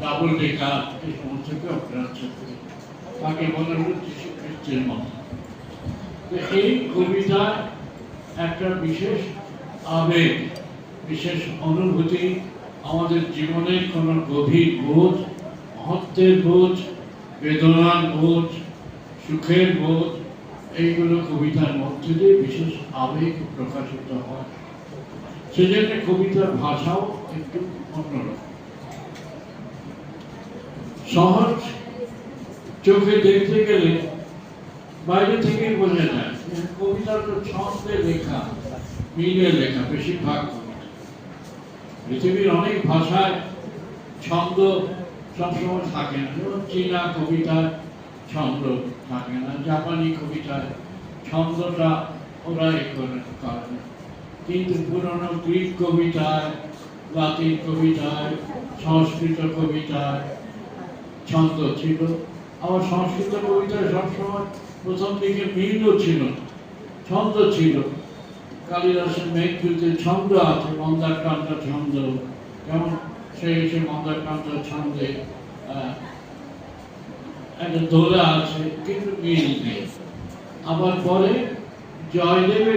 Double decker এই সমস্যাকে এই একটা বিশেষ আবেগ, বিশেষ অনুভূতি, আমাদের জীবনের গভীর বোধ মহত্বের বোধ বেদনার বোধ সুখের বোধ এইগুলো কবিতার মধ্যে দিয়ে বিশেষ আবেগ প্রকাশিত হয়। সেজন্য কবিতার ভাষাও একটু অন্যরকম। সহজ। চোখে দেখতে গেলে বাইরে থেকে বোঝা যায়। কবিতা তো ছন্দে লেখা, মিলে লেখা, বেশিরভাগ পৃথিবীর অনেক ভাষায় ছন্দ সবসময় থাকে না। যেমন চীনা কবিতায় ছন্দ থাকে না, জাপানি কবিতায় ছন্দটা ওরা এ করে না। কিন্তু পুরনো গ্রিক কবিতায়, লাতিন কবিতায়, সংস্কৃত কবিতায় ছন্দ ছিল। আবার সংস্কৃত কবিতায় সবসময় প্রথম দিকে মিলও ছিল, ছন্দ ছিল। কালিদাসের মেঘদূতে ছন্দ আছে, মন্দারকান্ত ছন্দ। যেমন সে এসে মন্দারকান্ত ছন্দে একটা দোলা আছে, কিন্তু মিল নেই। আবার পরে জয়দেবের